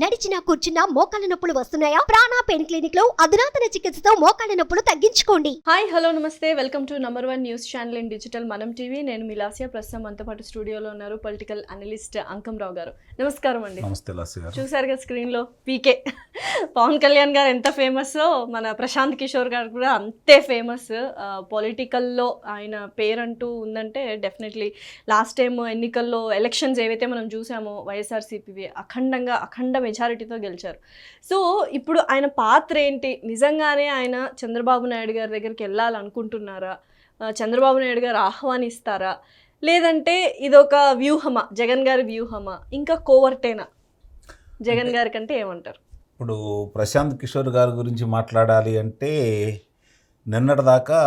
నడిచినా కూర్చున్నా మోకాళ్ళ నొప్పులు వస్తున్నాయా? ప్రాణా పెయిన్ క్లినిక్లో అధునాతన చికిత్సతో మోకాళ్ళ నొప్పులు తగ్గించుకోండి. హాయ్ హలో నమస్తే. Welcome to number one news channel in digital Manam TV. నేను మిలాసియా ప్రస్తుతం మనతో పాటు స్టూడియోలో ఉన్నారు పొలిటికల్ అనలిస్ట్ అంకంరావు గారు. నమస్కారం అండి. నమస్తే లాస్య గారు. చూసారుగా స్క్రీన్లో పీకే. పవన్ కళ్యాణ్ గారు ఎంత ఫేమస్ మన ప్రశాంత్ కిషోర్ గారు కూడా అంతే ఫేమస్ పొలిటికల్లో ఆయన పేరంటూ ఉందంటే డెఫినెట్లీ లాస్ట్ టైం ఎన్నికల్లో ఎలక్షన్స్ ఏవైతే మనం చూసామో వైఎస్ఆర్సీపీ అఖండంగా అఖండ మెజారిటీతో గెలిచారు. సో ఇప్పుడు ఆయన పాత్ర ఏంటి? నిజంగానే ఆయన చంద్రబాబు నాయుడు గారి దగ్గరికి వెళ్ళాలనుకుంటున్నారా? చంద్రబాబు నాయుడు గారు ఆహ్వానిస్తారా? లేదంటే ఇదొక వ్యూహమా? జగన్ గారి వ్యూహమా? ఇంకా కోవర్టేనా? జగన్ గారి కంటే ఏమంటారు? ఇప్పుడు ప్రశాంత్ కిషోర్ గారి గురించి మాట్లాడాలి అంటే నిన్నటిదాకా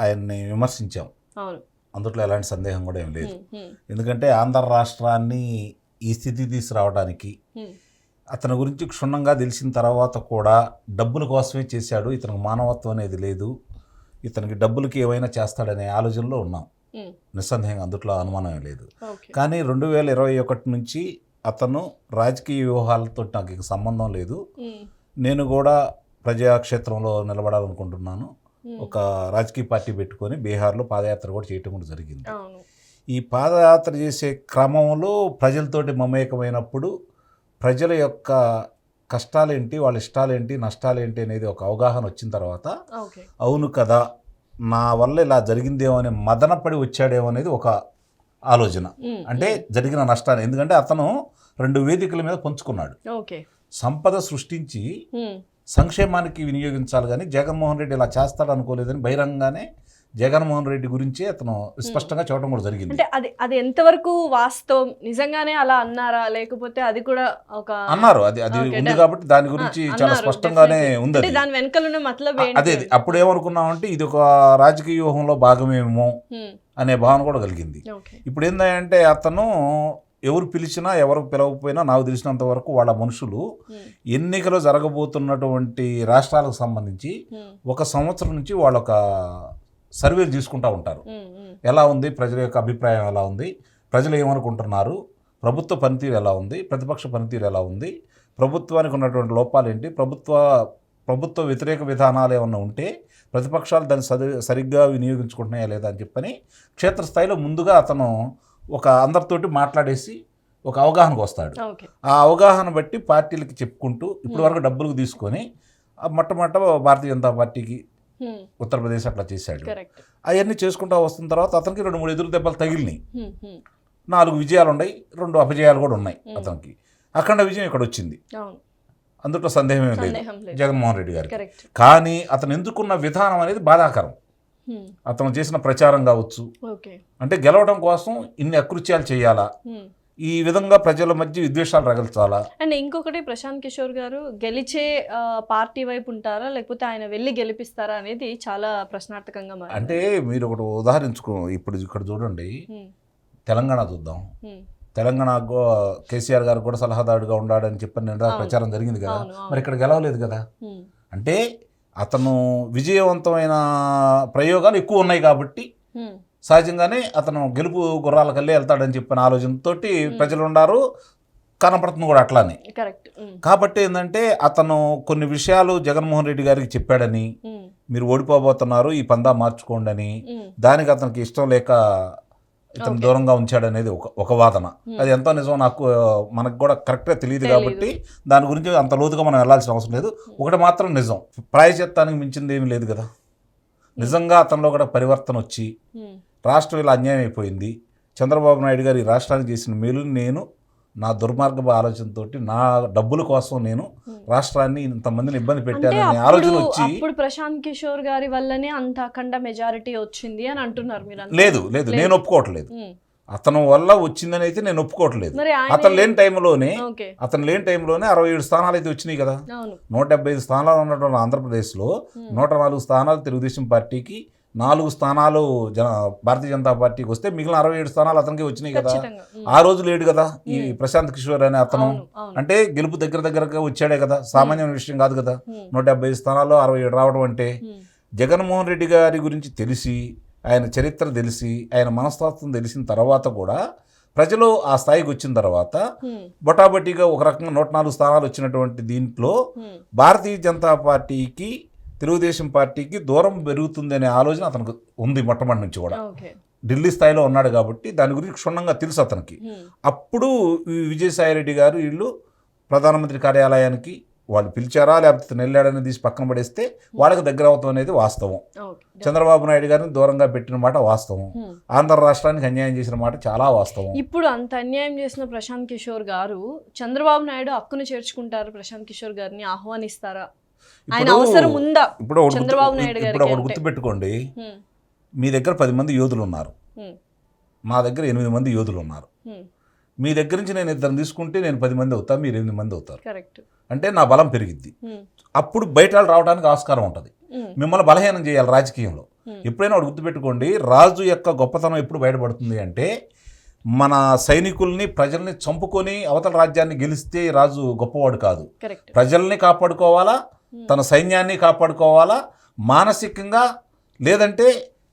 ఆయన్ని విమర్శించాం. అవును. అందులో ఎలాంటి సందేహం కూడా ఏం లేదు. ఎందుకంటే ఆంధ్ర రాష్ట్రాన్ని ఈ స్థితి తీసుకురావడానికి అతని గురించి క్షుణ్ణంగా తెలిసిన తర్వాత కూడా డబ్బుల కోసమే చేశాడు. ఇతనికి మానవత్వం అనేది లేదు. ఇతనికి డబ్బులకి ఏమైనా చేస్తాడనే ఆలోచనలో ఉన్నాం. నిస్సందేహంగా అందుట్లో అనుమానం లేదు. కానీ రెండు వేల ఇరవై ఒకటి నుంచి అతను రాజకీయ వ్యూహాలతో నాకు ఇక సంబంధం లేదు. నేను కూడా ప్రజాక్షేత్రంలో నిలబడాలనుకుంటున్నాను. ఒక రాజకీయ పార్టీ పెట్టుకొని బీహార్లో పాదయాత్ర కూడా చేయటం కూడా జరిగింది. ఈ పాదయాత్ర చేసే క్రమంలో ప్రజలతోటి మమేకమైనప్పుడు ప్రజల యొక్క కష్టాలేంటి వాళ్ళ ఇష్టాలేంటి నష్టాలేంటి అనేది ఒక అవగాహన వచ్చిన తర్వాత అవును కదా నా వల్ల ఇలా జరిగిందేమో అనే మదనపడి వచ్చాడేమో అనేది ఒక ఆలోచన. అంటే జరిగిన నష్టాన్ని ఎందుకంటే అతను రెండు వేదికల మీద పంచుకున్నాడు. ఓకే. సంపద సృష్టించి సంక్షేమానికి వినియోగించాలి కానీ జగన్మోహన్ రెడ్డి ఇలా చేస్తాడు అనుకోలేదని బహిరంగానే జగన్మోహన్ రెడ్డి గురించి అతను స్పష్టంగా చెప్పడం కూడా జరిగింది. అంటే అది అది ఎంతవరకు వాస్తవం? నిజంగానే అలా అన్నారా? లేకపోతే అది కూడా ఒక అన్నారు. అది అది ఉంది. కాబట్టి దాని గురించి చాలా స్పష్టంగానే. ఉంది దాని వెనకాల మతలబ్ అదే. అప్పుడు ఏమనుకున్నామంటే ఇది ఒక రాజకీయ వ్యూహంలో భాగమేమో అనే భావన కూడా కలిగింది. ఇప్పుడు ఏంటంటే అతను ఎవరు పిలిచినా ఎవరు పిలవకపోయినా నాకు తెలిసినంత వరకు వాళ్ళ మనుషులు ఎన్నికలు జరగబోతున్నటువంటి రాష్ట్రాలకు సంబంధించి ఒక సంవత్సరం నుంచి వాళ్ళు ఒక సర్వేలు తీసుకుంటూ ఉంటారు. ఎలా ఉంది? ప్రజల యొక్క అభిప్రాయం ఎలా ఉంది? ప్రజలు ఏమనుకుంటున్నారు? ప్రభుత్వ పనితీరు ఎలా ఉంది? ప్రతిపక్ష పనితీరు ఎలా ఉంది? ప్రభుత్వానికి ఉన్నటువంటి లోపాలు ఏంటి? ప్రభుత్వ ప్రభుత్వ వ్యతిరేక విధానాలు ఏమన్నా ఉంటే ప్రతిపక్షాలు దాన్ని సరి సరిగ్గా వినియోగించుకుంటున్నాయా లేదా అని చెప్పని క్షేత్రస్థాయిలో ముందుగా అతను ఒక అందరితోటి మాట్లాడేసి ఒక అవగాహనకు వస్తాడు. ఆ అవగాహన బట్టి పార్టీలకి చెప్పుకుంటూ ఇప్పటి వరకు డబ్బులకు తీసుకొని మొట్టమొదట భారతీయ జనతా పార్టీకి ఉత్తరప్రదేశ్ అట్లా చేశాడు. అవన్నీ చేసుకుంటూ వస్తున్న తర్వాత అతనికి రెండు మూడు ఎదురు దెబ్బలు తగిలినాయి. నాలుగు విజయాలు ఉన్నాయి రెండు అపజయాలు కూడా ఉన్నాయి. అతనికి. అఖండ విజయం ఇక్కడ వచ్చింది. అందులో సందేహం ఏం లేదు. జగన్మోహన్ రెడ్డి కరెక్ట్. కానీ అతను ఎందుకున్న విధానం అనేది బాధాకరం. అతను చేసిన ప్రచారం కావచ్చు. అంటే గెలవడం కోసం ఇన్ని అకృత్యాలు చేయాలా? ఈ విధంగా ప్రజల మధ్య విద్వేషాలు రగల్చాలా? అండ్ ఇంకొకటి ప్రశాంత్ కిషోర్ గారు గెలిచే పార్టీ వైపు ఉంటారా? లేకపోతే ఆయన వెళ్ళి గెలిపిస్తారా అనేది చాలా ప్రశ్నార్థకంగా అంటే మీరు ఒకటి ఉదాహరించుకో ఇప్పుడు ఇక్కడ చూడండి. తెలంగాణ చూద్దాం. తెలంగాణ కేసీఆర్ గారు కూడా సలహాదారుగా ఉన్నాడని చెప్పని. ప్రచారం జరిగింది కదా. మరి ఇక్కడ గెలవలేదు కదా. అంటే అతను విజయవంతమైన ప్రయోగాలు ఎక్కువ ఉన్నాయి కాబట్టి సహజంగానే అతను గెలుపు గుర్రాల కల్లే వెళ్తాడని చెప్పిన ఆలోచనతోటి ప్రజలు ఉన్నారు. కనపడుతుంది కూడా అట్లానే. కాబట్టి ఏంటంటే అతను కొన్ని విషయాలు జగన్మోహన్ రెడ్డి గారికి చెప్పాడని మీరు ఓడిపోబోతున్నారు ఈ పందా మార్చుకోండి అని దానికి అతనికి ఇష్టం లేక ఇతను. దూరంగా ఉంచాడనేది ఒక ఒక వాదన. అది ఎంతో నిజం నాకు మనకు కూడా కరెక్ట్గా తెలియదు. కాబట్టి దాని గురించి అంత లోతుగా మనం వెళ్ళాల్సిన అవసరం లేదు. ఒకటి మాత్రం నిజం. ప్రాయశ్చిత్తానికి మించింది ఏమీ లేదు కదా. నిజంగా అతనిలో కూడా పరివర్తన వచ్చి రాష్ట్రం ఇలా అన్యాయం అయిపోయింది చంద్రబాబు నాయుడు గారు ఈ రాష్ట్రానికి చేసిన మేలుని నేను నా దుర్మార్గపు ఆలోచనతోటి నా డబ్బుల కోసం నేను. రాష్ట్రాన్ని ఇంతమందిని ఇబ్బంది అంటే పెట్టాననే ఆలోచన వచ్చి అప్పుడు ప్రశాంత్ కిషోర్ గారి వల్లనే అంత అఖండ మెజారిటీ వచ్చింది అని అంటున్నారు మీరు. లేదు లేదు నేను ఒప్పుకోవట్లేదు. అతను వల్ల వచ్చిందని అయితే నేను ఒప్పుకోవట్లేదు అతను లేని టైంలోనే అతను లేని టైంలోనే అరవై ఏడు స్థానాలు అయితే వచ్చినాయి కదా నూట డెబ్బై ఐదు స్థానాలు ఉన్నటువంటి ఆంధ్రప్రదేశ్లో. నూట నాలుగు స్థానాలు తెలుగుదేశం పార్టీకి నాలుగు స్థానాలు జన భారతీయ జనతా పార్టీకి వస్తే మిగిలిన అరవై ఏడు స్థానాలు అతనికి వచ్చినాయి కదా. ఆ రోజు లేడు కదా ఈ. ప్రశాంత్ కిషోర్ అనే అతను. అంటే గెలుపు దగ్గర దగ్గరగా వచ్చాడే కదా. సామాన్యమైన విషయం కాదు కదా. నూట డెబ్బై ఐదు స్థానాల్లో అరవై ఏడు రావడం అంటే జగన్మోహన్ రెడ్డి గారి గురించి తెలిసి ఆయన చరిత్ర తెలిసి ఆయన మనస్తత్వం తెలిసిన తర్వాత కూడా ప్రజలు ఆ స్థాయికి వచ్చిన తర్వాత బొటాబొటీగా ఒక రకంగా నూట నాలుగు స్థానాలు వచ్చినటువంటి దీంట్లో భారతీయ జనతా పార్టీకి తెలుగుదేశం పార్టీకి దూరం పెరుగుతుంది అనే ఆలోచన అతనికి ఉంది మొట్టమొదటి నుంచి కూడా. ఢిల్లీ స్థాయిలో ఉన్నాడు కాబట్టి దాని గురించి క్షుణ్ణంగా తెలుసు అతనికి. అప్పుడు విజయసాయిరెడ్డి గారు వీళ్ళు ప్రధానమంత్రి కార్యాలయానికి వాళ్ళు పిలిచారా లేకపోతే నెల్లాడని తీసి పక్కన పడేస్తే వాళ్ళకి దగ్గర అవుతాం అనేది వాస్తవం. చంద్రబాబు నాయుడు గారిని దూరంగా పెట్టిన మాట వాస్తవం. ఆంధ్ర రాష్ట్రానికి అన్యాయం చేసిన మాట చాలా వాస్తవం. ఇప్పుడు అంత అన్యాయం చేసిన ప్రశాంత్ కిషోర్ గారు చంద్రబాబు నాయుడు హక్కును చేర్చుకుంటారు ప్రశాంత్ కిషోర్ గారిని ఆహ్వానిస్తారా? ఆయన ఇప్పుడు- అవసరం ఉందా? ఇప్పుడు ఒకటి గుర్తు- చంద్రబాబు నాయుడు ఇప్పుడు గారికి ఒకటి అంటే. గుర్తుపెట్టుకోండి. మీ దగ్గర పది మంది యోధులు ఉన్నారు. మా దగ్గర ఎనిమిది మంది యోధులు ఉన్నారు. మీ దగ్గర నుంచి నేను ఇద్దరు తీసుకుంటే నేను పది మంది అవుతా మీరు ఎనిమిది మంది అవుతారు. అంటే నా బలం పెరిగిద్ది. అప్పుడు బయట రావడానికి ఆస్కారం ఉంటుంది. మిమ్మల్ని బలహీనం చేయాలి రాజకీయంలో. ఎప్పుడైనా ఒకటి గుర్తుపెట్టుకోండి రాజు యొక్క గొప్పతనం ఎప్పుడు బయటపడుతుంది అంటే మన సైనికుల్ని ప్రజల్ని చంపుకొని అవతల రాజ్యాన్ని గెలిస్తే రాజు గొప్పవాడు కాదు. ప్రజల్ని కాపాడుకోవాలా? తన సైన్యాన్ని కాపాడుకోవాలా? మానసికంగా లేదంటే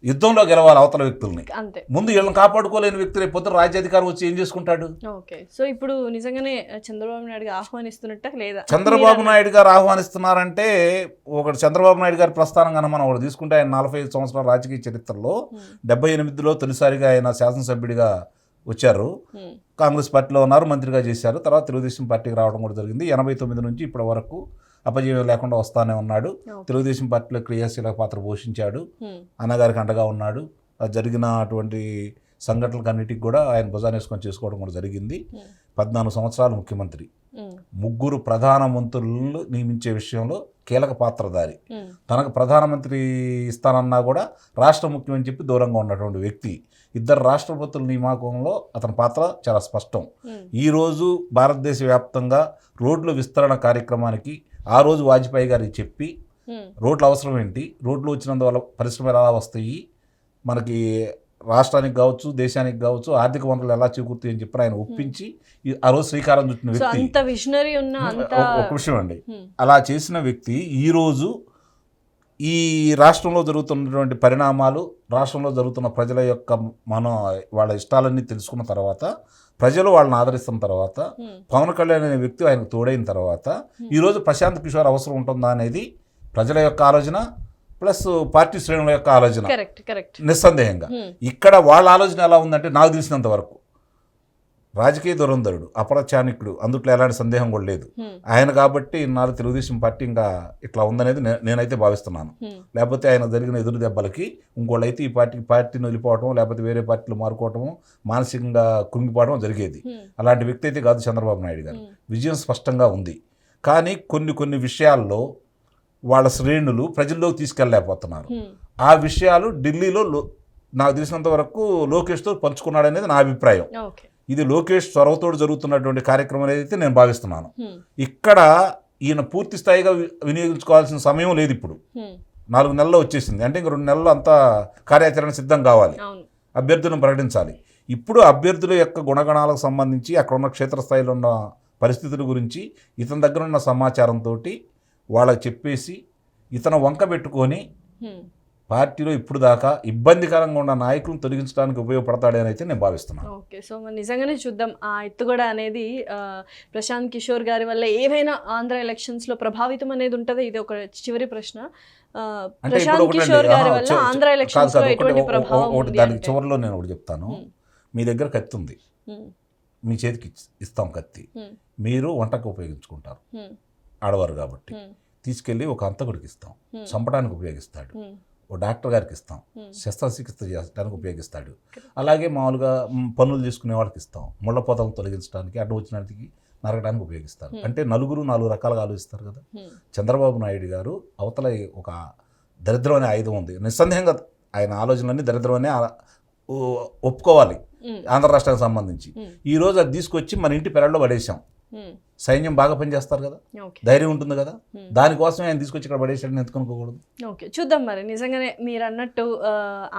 యుద్ధంలో గెలవాలి అవతల వ్యక్తుల్ని? అంతే. ముందు వీళ్ళని కాపాడుకోలేని వ్యక్తి రేపు పొద్దున రాజ్యాధికారం వచ్చి ఏం చేసుకుంటాడు? ఓకే. సో ఇప్పుడు నిజంగానే చంద్రబాబు నాయుడు గారు ఆహ్వానిస్తున్నట్ట లేదా? చంద్రబాబు నాయుడు గారు ఆహ్వానిస్తున్నారంటే ఒకటి చంద్రబాబు నాయుడు గారి ప్రస్థానం కన్నా మనం ఒకటి తీసుకుంటే ఆయన నలభై ఐదు సంవత్సరాల రాజకీయ చరిత్రలో హ్మ్, డెబ్బై ఎనిమిదిలో తొలిసారిగా ఆయన శాసనసభ్యుడిగా వచ్చారు. హ్మ్, కాంగ్రెస్ పార్టీలో ఉన్నారు మంత్రిగా చేశారు. తర్వాత తెలుగుదేశం పార్టీకి రావడం కూడా జరిగింది. ఎనభై తొమ్మిది నుంచి ఇప్పటి వరకు అపజయం లేకుండా వస్తానే ఉన్నాడు. తెలుగుదేశం పార్టీలో క్రియాశీలక పాత్ర పోషించాడు. అన్నగారికి అండగా ఉన్నాడు. ఆ జరిగినటువంటి సంఘటనలకు అన్నిటికి కూడా ఆయన భుజాన్ని వేసుకొని చేసుకోవడం కూడా జరిగింది. పద్నాలుగు సంవత్సరాలు ముఖ్యమంత్రి. ముగ్గురు ప్రధానమంత్రులను నియమించే విషయంలో కీలక పాత్రధారి. తనకు ప్రధానమంత్రి ఇస్తానన్నా కూడా రాష్ట్ర ముఖ్యం అని చెప్పి దూరంగా ఉన్నటువంటి వ్యక్తి. ఇద్దరు రాష్ట్రపతుల నియామకంలో అతని పాత్ర చాలా స్పష్టం. ఈరోజు భారతదేశ వ్యాప్తంగా రోడ్ల విస్తరణ కార్యక్రమానికి ఆ రోజు వాజ్పేయి గారికి చెప్పి రోడ్లు అవసరం ఏంటి? రోడ్లు వచ్చినందువల్ల పరిశ్రమలు ఎలా వస్తాయి? మనకి రాష్ట్రానికి కావచ్చు దేశానికి కావచ్చు ఆర్థిక వనరులు ఎలా చేకూరుతాయి అని చెప్పి ఆయన ఒప్పించి ఆ రోజు శ్రీకారం చుట్టిన వ్యక్తి. ఒక- విషయం అండి. అలా చేసిన వ్యక్తి ఈరోజు ఈ రాష్ట్రంలో జరుగుతున్నటువంటి పరిణామాలు రాష్ట్రంలో జరుగుతున్న ప్రజల యొక్క మన వాళ్ళ ఇష్టాలన్నీ తెలుసుకున్న తర్వాత ప్రజలు వాళ్ళని ఆదరిస్తున్న తర్వాత పవన్ కళ్యాణ్ అనే వ్యక్తి ఆయనకు తోడైన తర్వాత ఈరోజు ప్రశాంత్ కిషోర్ అవసరం ఉంటుందా అనేది ప్రజల యొక్క ఆలోచన ప్లస్ పార్టీ శ్రేణుల యొక్క ఆలోచన. నిస్సందేహంగా. ఇక్కడ వాళ్ళ ఆలోచన ఎలా ఉందంటే నాకు తెలిసినంత వరకు. రాజకీయ దురంధరుడు అపరచానికుడు అందుట్లో ఎలాంటి సందేహం కూడా లేదు. ఆయన కాబట్టి ఇన్నాళ్ళు తెలుగుదేశం పార్టీ ఇంకా ఇట్లా ఉందనేది నేనైతే భావిస్తున్నాను. లేకపోతే ఆయన జరిగిన ఎదురు దెబ్బలకి ఇంకోళ్ళు అయితే ఈ పార్టీకి పార్టీని వెళ్ళిపోవటం లేకపోతే వేరే పార్టీలు మారుకోవటం మానసికంగా కుంగిపోవడం జరిగేది. అలాంటి వ్యక్తి అయితే కాదు చంద్రబాబు నాయుడు గారు. విజయం స్పష్టంగా ఉంది. కానీ కొన్ని కొన్ని విషయాల్లో వాళ్ళ శ్రేణులు ప్రజల్లోకి తీసుకెళ్ళలేకపోతున్నారు. ఆ విషయాలు ఢిల్లీలో నాకు తెలిసినంత వరకు లోకేష్తో పంచుకున్నాడనేది నా అభిప్రాయం. ఇది లోకేష్ చొరవతోడు జరుగుతున్నటువంటి కార్యక్రమం అయితే నేను భావిస్తున్నాను. ఇక్కడ ఈయన పూర్తి స్థాయిగా వినియోగించుకోవాల్సిన సమయం లేదు ఇప్పుడు. నాలుగు నెలల్లో వచ్చేసింది. అంటే ఇంక రెండు నెలలు అంతా కార్యాచరణ సిద్ధం కావాలి. అభ్యర్థులను ప్రకటించాలి. ఇప్పుడు అభ్యర్థుల యొక్క గుణగణాలకు సంబంధించి అక్కడ ఉన్న క్షేత్రస్థాయిలో ఉన్న పరిస్థితుల గురించి ఇతని దగ్గర ఉన్న సమాచారంతో వాళ్ళకి చెప్పేసి ఇతను వంక పెట్టుకొని. పార్టీలో ఇప్పుడు దాకా ఇబ్బందికరంగా ఉన్న నాయకులను తొలగించడానికి ఉపయోగపడతాడని అయితే నేను భావిస్తున్నాను. ఓకే సో నిజంగానే చూద్దాం ఆ ఎత్తుగడ అనేది ప్రశాంత్ కిషోర్ గారి వల్ల ఏవైనా ఆంధ్ర ఎలక్షన్స్లో ప్రభావితం అనేది ఉంటుంది? ఇది ఒక చివరి ప్రశ్న. ప్రశాంత్ కిషోర్ గారి వల్ల ఆంధ్ర ఎలక్షన్స్ ఎటువంటి ప్రభావం దానికి? చివరిలో నేను ఒకటి చెప్తాను. మీ దగ్గర కత్తి ఉంది. మీ చేతికి ఇస్తాం కత్తి. మీరు వంటకు ఉపయోగించుకుంటారు. ఆడవారు కాబట్టి. తీసుకెళ్ళి ఒక అంతకుడికి ఇస్తాం. చంపడానికి ఉపయోగిస్తాడు. ఓ డాక్టర్ గారికి ఇస్తాం. శస్త్రచికిత్స చేయడానికి ఉపయోగిస్తాడు. అలాగే మామూలుగా పనులు చేసుకునే వాళ్ళకి ఇస్తాం. ముళ్ళ పొదలను తొలగించడానికి అడ్డు వచ్చినటికి నరకడానికి ఉపయోగిస్తారు. అంటే నలుగురు నాలుగు రకాలుగా ఆలోచిస్తారు కదా. చంద్రబాబు నాయుడు గారు అవతల ఒక దరిద్రం అనే ఆయుధం ఉంది. నిస్సందేహంగా ఆయన ఆలోచనలన్నీ దరిద్రం అనే ఆ- ఓ- ఒప్పుకోవాలి. ఆంధ్ర రాష్ట్రానికి సంబంధించి. హ్మ్, ఈ రోజు అది తీసుకొచ్చి మన ఇంటి పెరల్లో పడేసాం. సైన్యం బాగా పనిచేస్తారు కదా? ధైర్యం ఉంటుంది కదా. దానికోసం ఆయన తీసుకొచ్చి ఇక్కడ పడేసాడని ఎందుకనుకోకూడదు ఓకే. చూద్దాం మరి. నిజంగానే మీరు అన్నట్టు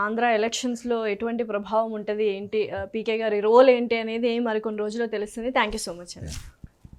ఆంధ్ర ఎలక్షన్స్లో ఎటువంటి ప్రభావం ఉంటుంది ఏంటి పీకే గారి రోల్ ఏంటి అనేది మరికొన్ని రోజుల్లో తెలుస్తుంది. థ్యాంక్ యూ సో మచ్ అండి.